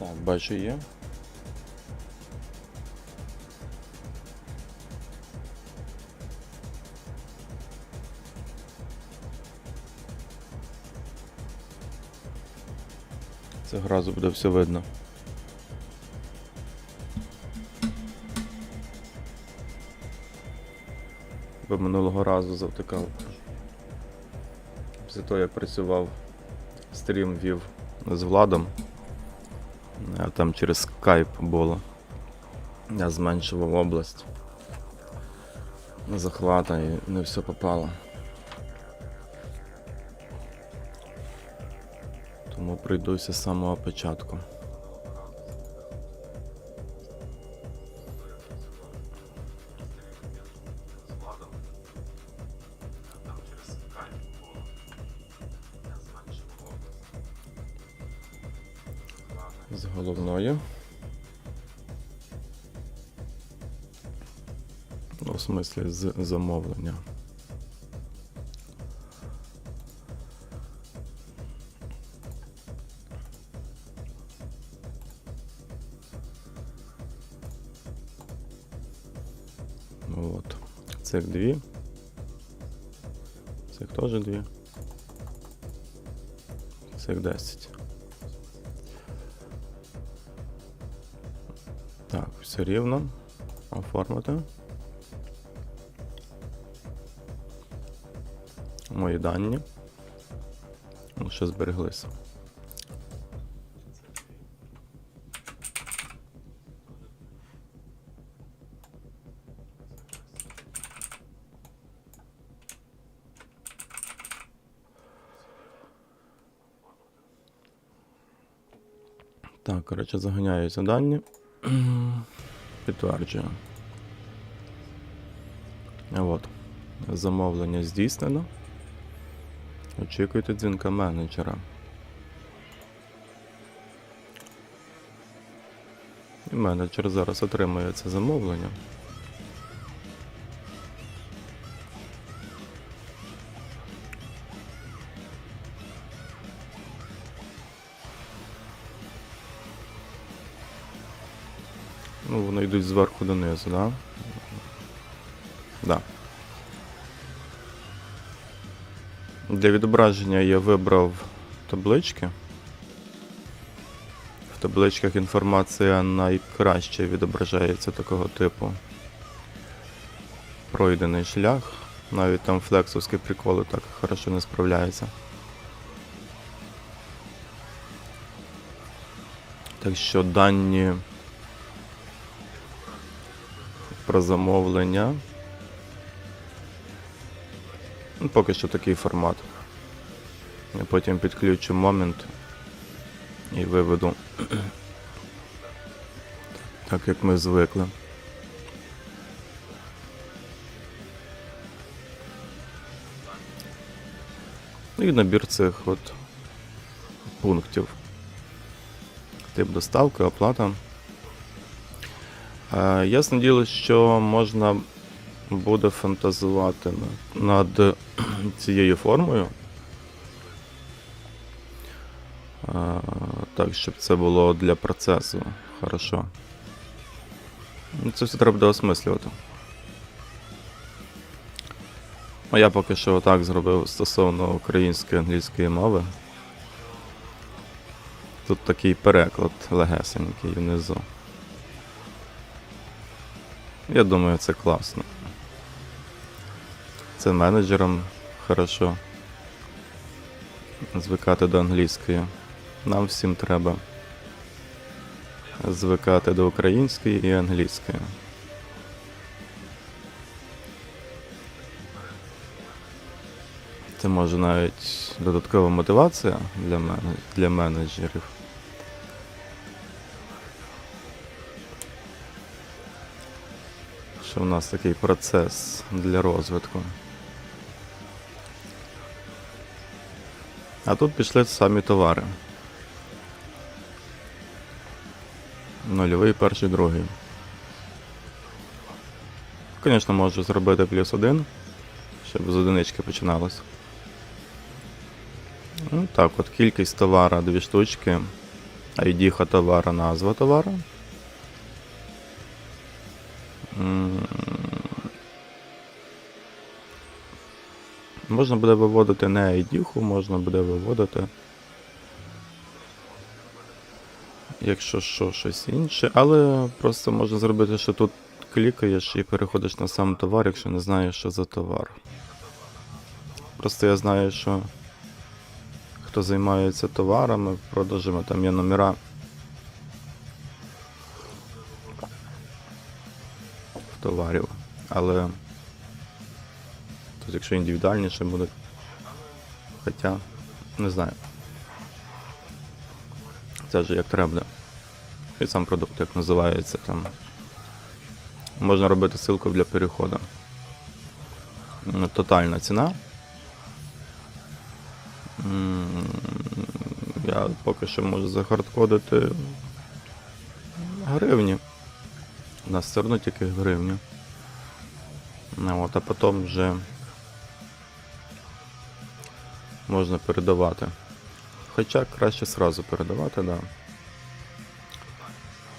Так, бачу є. Це гразу буде все видно. Бо минулого разу завтикав. Після того, як працював, стрім вів з Владом. Там через скайп було. Я зменшував область захвата і не все попало. Тому прийдуся з самого початку. Головною. Ну, в смислі з замовлення. Ну от. Цих дві. Цих теж дві. Цих 10. Все рівно. Оформити. Мої дані. Ще збереглися. Так, коротше, заганяються дані. Підтверджую. От. Замовлення здійснено. Очікуйте дзвінка менеджера. І менеджер зараз отримує це замовлення. Йдуть зверху донизу, да? Да. Для відображення я вибрав таблички. В табличках інформація найкраще відображається такого типу. Пройдений шлях. Навіть там флексовські приколи так хорошо не справляються. Так що дані про замовлення. Ну, поки що такий формат. Я потім підключу момент і виведу так, як ми звикли. І набір цих от пунктів. Тип доставки, оплата. Е, Ясне діло, що можна буде фантазувати над цією формою. Е, Так, щоб це було для процесу. Хорошо. Ну, Це все треба осмислювати. А я поки що отак зробив стосовно української англійської мови. Тут такий переклад легесенький внизу. Я думаю, це класно. Це менеджерам хорошо. Звикати до англійської. Нам всім треба звикати до української і англійської. Це може навіть додаткова мотивація для, мене, для менеджерів. Що в нас такий процес для розвитку. А тут пішли самі товари. Нульовий, перший, другий. Звісно, можу зробити плюс один, щоб з одинички починалось. Ну, так, от кількість товара, дві штучки. ID товара, назва товара. Можна буде виводити не ID, можна буде виводити. Якщо що, щось інше, але просто можна зробити, що тут клікаєш і переходиш на сам товар, якщо не знаєш, що за товар. Просто я знаю, що хто займається товарами, продажами, там є номера. Товарів. Але тут якщо індивідуальніше буде. Хоча, не знаю. Це вже як треба. І сам продукт, як називається там. Можна робити ссылку для переходу. Тотальна ціна. Я поки що можу захардкодити гривні. Нас все одно тільки гривні. Ну, от, а потім вже можна передавати. Хоча краще сразу передавати, да.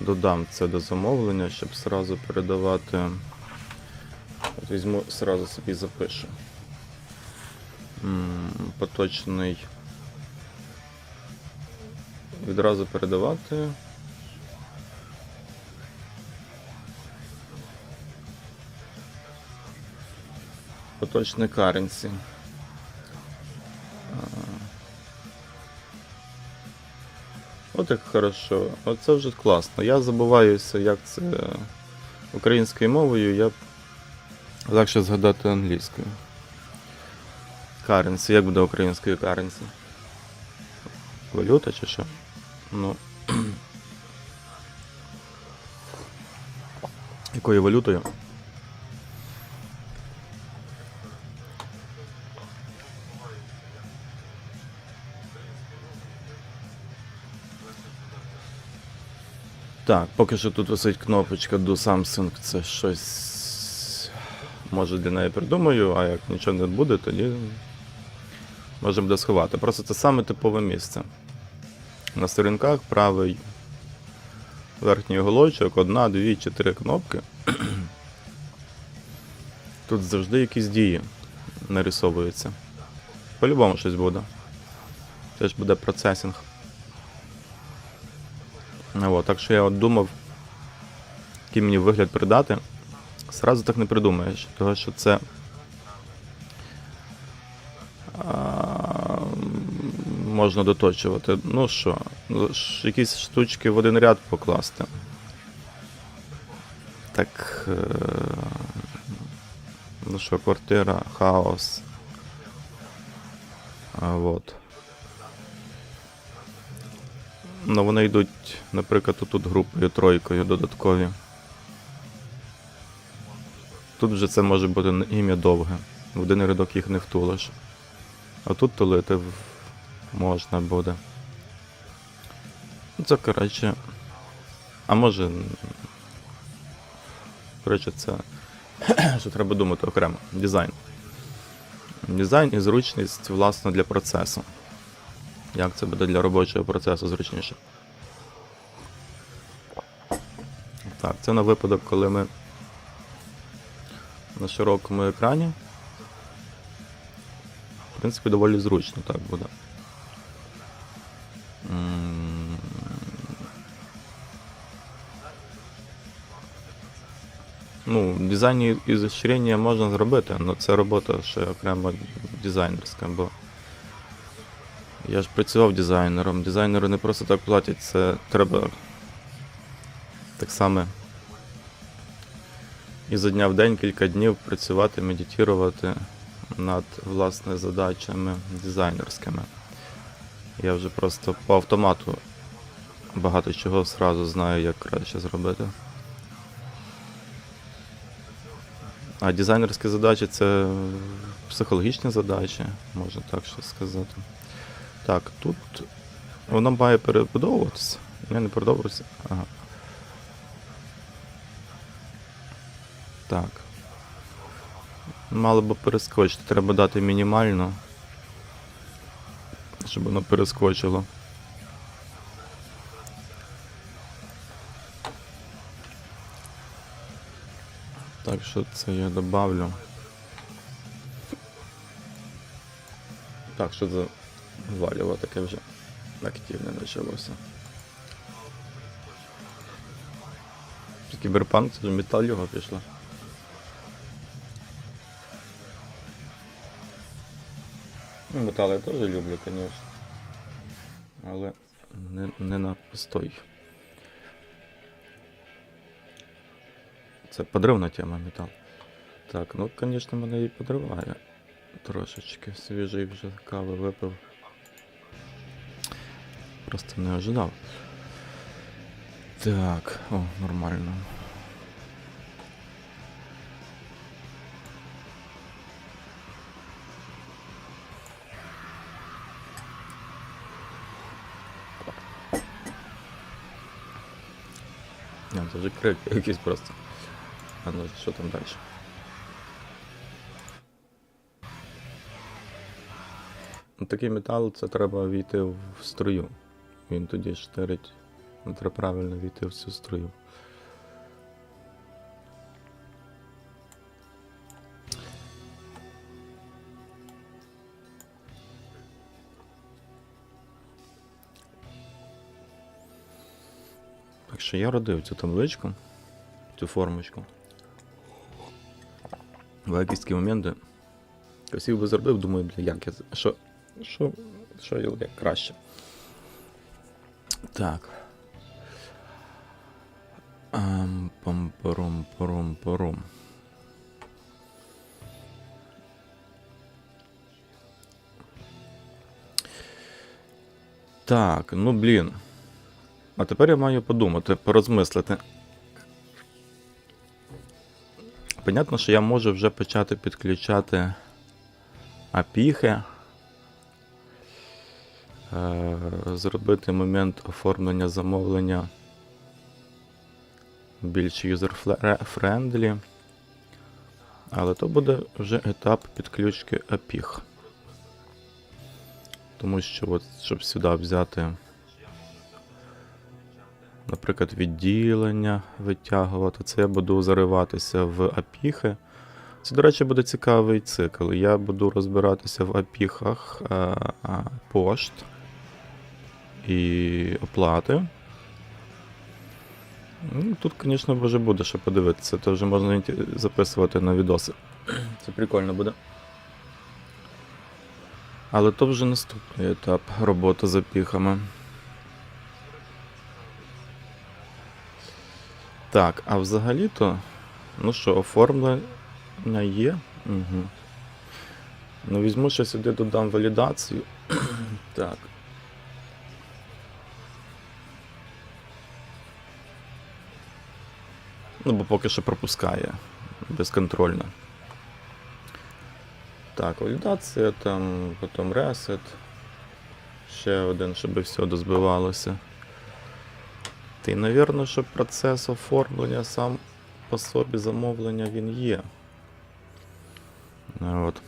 Додам це до замовлення, щоб сразу передавати. От візьму, сразу собі запишу. Поточний. Відразу передавати. Поточний currency. От як хорошо. Оце вже класно. Я забуваюся, як це українською мовою, я легше згадати англійською. Currency. Як буде українською currency? Валюта чи що? Ну. Якою валютою? Так, поки що тут висить кнопочка до Samsung, це щось. Може для неї придумаю, а як нічого не буде, тоді можна буде сховати. Просто це саме типове місце. На сторінках правий верхній уголочок, одна, дві, чотири кнопки. Тут завжди якісь дії нарисовуються. По-любому щось буде. Це ж буде процесінг. От, так що я от думав, який мені вигляд придати. Сразу так не придумаєш, тому що це. А, можна доточувати. Ну що, ну, якісь штучки в один ряд покласти. Так. Е, ну що, квартира, хаос. А, от. Ну, вони йдуть, наприклад, тут групою тройкою додаткові. Тут вже це може бути ім'я довге. В один рядок їх не втулиш. А тут тулити можна буде. Ну, Це, коротше. А може. Коротше, це. що треба думати окремо. Дизайн. Дизайн і зручність, власне, для процесу. Як це буде для робочого процесу зручніше? Так, це на випадок, коли ми на широкому екрані. В принципі, доволі зручно так буде. Ну, дизайн і розширення можна зробити, але це робота ще окремо дизайнерська, бо я ж працював дизайнером. Дизайнери не просто так платять, це треба так само і за дня в день кілька днів працювати, медитувати над власне задачами дизайнерськими. Я вже просто по автомату багато чого зразу знаю, як краще зробити. А дизайнерські задачі це психологічні задачі, можна так ще сказати. Так, тут воно має перебудовуватися. Я не перебудовуватися. Ага. Так. Мало би перескочити, треба дати мінімально, щоб воно перескочило. Так що це я добавлю. Так, що за валіво таке вже активне почалося. Кіберпанк, це ж метал його пішло. Ну, Метал я теж люблю, звісно. Але не, не на постой. Це подривна тема метал. Так, ну, звісно, мене і подриває. Трошечки свіжий вже кави випив. Просто не ожидав. Так, о, нормально. Не, це вже крик якийсь просто. А ну що там далі? Ну, Такий метал це треба війти в струю. Він тоді штирить. Треба правильно війти в цю струю. Так що я родив цю табличку, цю формочку. В якісь такі моменти. Косів би зробив, думаю, як я. Що. Що. Що я краще. Так. Ам, пам парум парум парум Так, ну блін. А тепер я маю подумати, порозмислити. Понятно, що я можу вже почати підключати апіхи. Е, зробити момент оформлення замовлення більш юзер-френдлі. Але то буде вже етап підключки апіх. Тому що, от, щоб сюди взяти, наприклад, відділення витягувати, це я буду зариватися в апіхи. Це, до речі, буде цікавий цикл. Я буду розбиратися в апіхах а, а, пошт і оплати. Ну, Тут, звісно, вже буде що подивитися. Це вже можна записувати на відоси. Це прикольно буде. Але то вже наступний етап роботи з апіхами. Так, а взагалі-то, ну що, оформлення є. Угу. Ну, візьму ще сюди додам валідацію. так. Ну, бо поки що пропускає безконтрольно. Так, валідація, там, потім ресет. Ще один, щоб все дозбивалося. Та й, навірно, що процес оформлення сам по собі замовлення він є. От.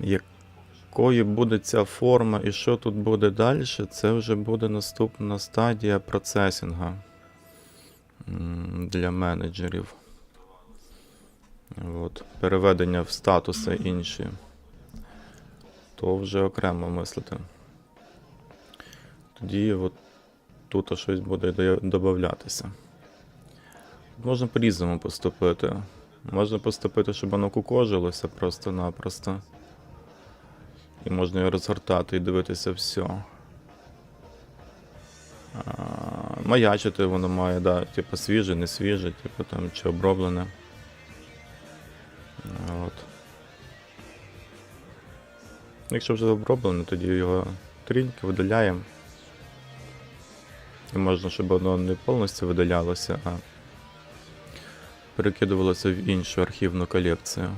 Якою буде ця форма і що тут буде далі, це вже буде наступна стадія процесінга м, для менеджерів. От. Переведення в статуси інші. То вже окремо мислити. Тоді от тут щось буде додатися. Можна по-різному поступити. Можна поступити, щоб воно кукожилося просто-напросто. І можна його розгортати і дивитися все. Маячити воно має, да, типу свіже, не свіже, типу там чи оброблене. От. Якщо вже оброблене, тоді його тріньки видаляємо. І можна, щоб воно не повністю видалялося, а перекидувалося в іншу архівну колекцію.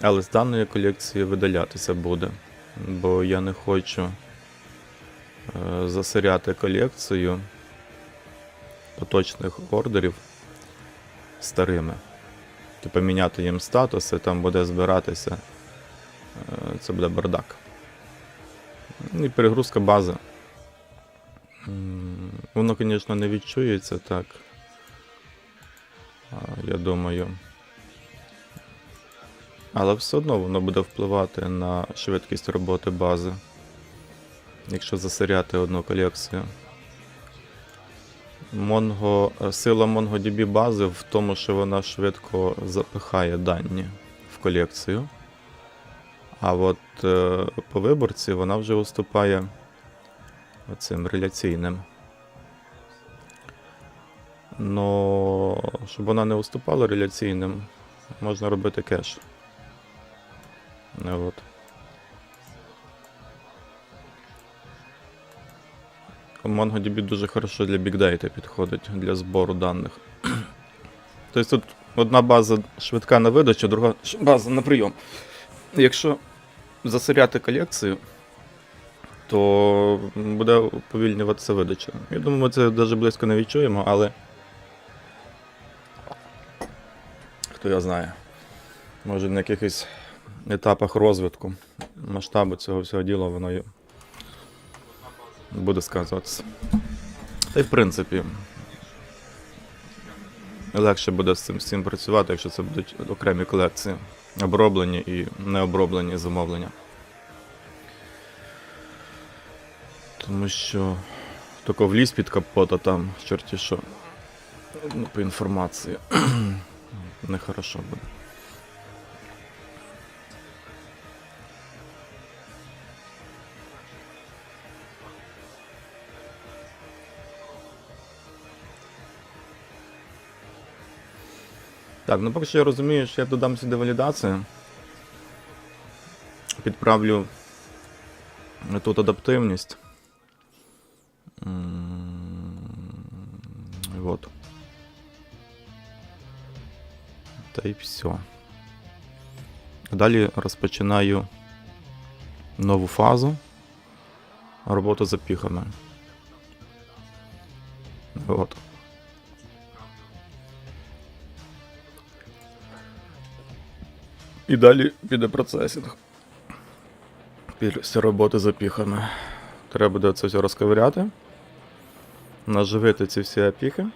Але з даної колекції видалятися буде, бо я не хочу е, засоряти колекцію поточних ордерів старими. Типу міняти їм статуси, там буде збиратися. е, Це буде бардак. І перегрузка бази. Воно, звісно, не відчується так я думаю. Але все одно воно буде впливати на швидкість роботи бази, якщо засиряти одну колекцію. Е, сила MongoDB бази в тому, що вона швидко запихає дані в колекцію. А от е, по виборці вона вже уступає цим реляційним. Но щоб вона не уступала реляційним, можна робити кеш. От. MongoDB дуже хорошо для бікдейта підходить для збору даних. Тобто тут одна база швидка на видачу, друга база на прийом. Якщо засоряти колекцію, то буде уповільнюватися видача. Я думаю, ми це навіть близько не відчуємо, але. Хто його знає. Може на якихось етапах розвитку масштабу цього всього діла воно буде сказуватися. Та й в принципі. Легше буде з цим всім працювати, якщо це будуть окремі колекції, оброблені і необроблені замовлення. Тому що тільки вліз під капот, а там чорті що. Ну, по інформації. Нехорошо буде. Так, ну поки що я розумію, що я додам сюди валідацію. Підправлю тут адаптивність. Вот. Та й все. Далі розпочинаю нову фазу роботи з запіхами. От. І далі піде процесінг. Після роботи з опіхами. Треба буде це все розковиряти. Наживити ці всі опіхи.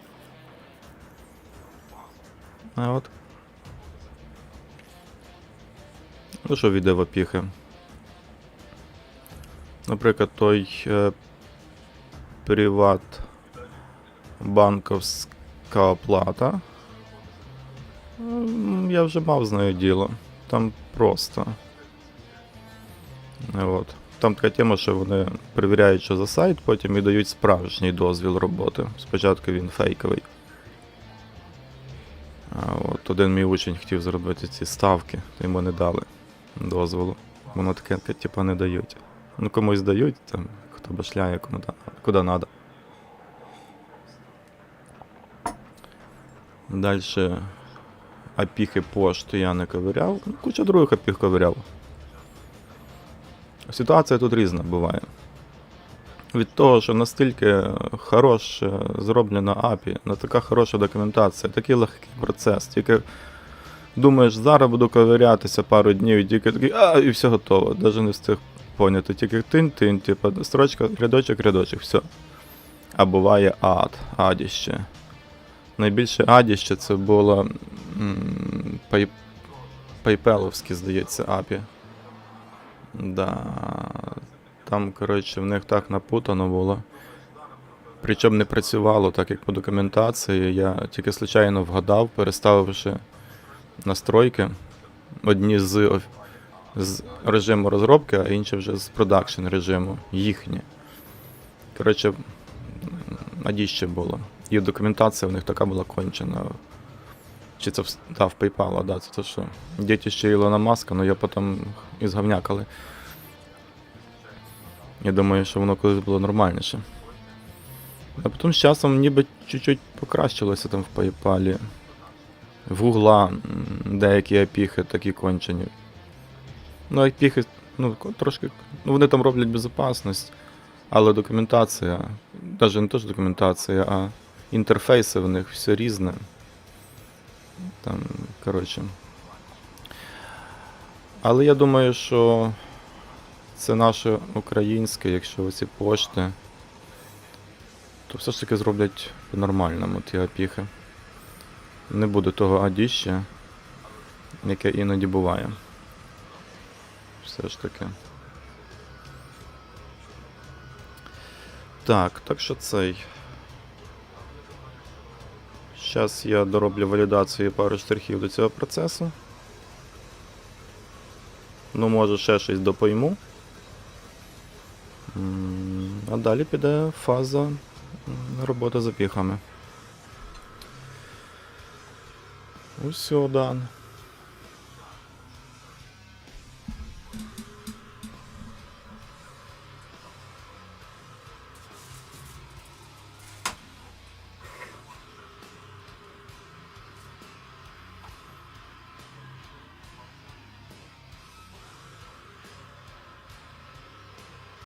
А от. Ну, що війде в опіхи? Наприклад, той е, приват банковська оплата. Я вже мав з нею діло. Там просто. От. Там така тема, що вони перевіряють, що за сайт, потім і дають справжній дозвіл роботи. Спочатку він фейковий. А от один мій учень хотів зробити ці ставки, то йому не дали дозволу. Воно таке, типу, не дають. Ну комусь дають, там, хто башляє, кому да, куди треба. Далі опіхи пошти я не ковиряв. Ну, Куча других опіх ковиряв. Ситуація тут різна буває. Від того, що настільки хороше зроблена API, на така хороша документація, такий легкий процес, тільки думаєш, зараз буду ковирятися пару днів, і тільки такий, а, і все готово. Навіть не встиг поняти. Тільки тин-тин, типу, строчка, рядочок, рядочок, все. А буває ад, адіще. Найбільше адіще це було пай... Здається, API. Да. Там, коротше, в них так напутано було. Причому не працювало так, як по документації. Я тільки случайно вгадав, переставивши настройки. Одні з, з режиму розробки, а інші вже з продакшн режиму. Їхні. Коротше, надіще було. І документація в них така була кончена. Чи це в, да, в PayPal, да, це то що. Дітище Ілона Маска, але я потім ізговнякали. Я думаю, що воно колись було нормальніше. А потім з часом ніби чуть-чуть покращилося там в PayPal. В Гугла деякі опіхи такі кончені. Ну, опіхи, ну, трошки. Ну, вони там роблять безпечність, але документація, навіть не то ж документація, а інтерфейси в них все різне. Там, коротше. Але я думаю, що це наше українське, якщо оці пошти, то все ж таки зроблять по-нормальному ті опіхи. Не буде того адіща, яке іноді буває. Все ж таки. Так, так що цей. Зараз я дороблю валідацію пару штрихів до цього процесу. Ну, може, ще щось допойму. А далі піде фаза роботи з опіхами. Усьо, Дан.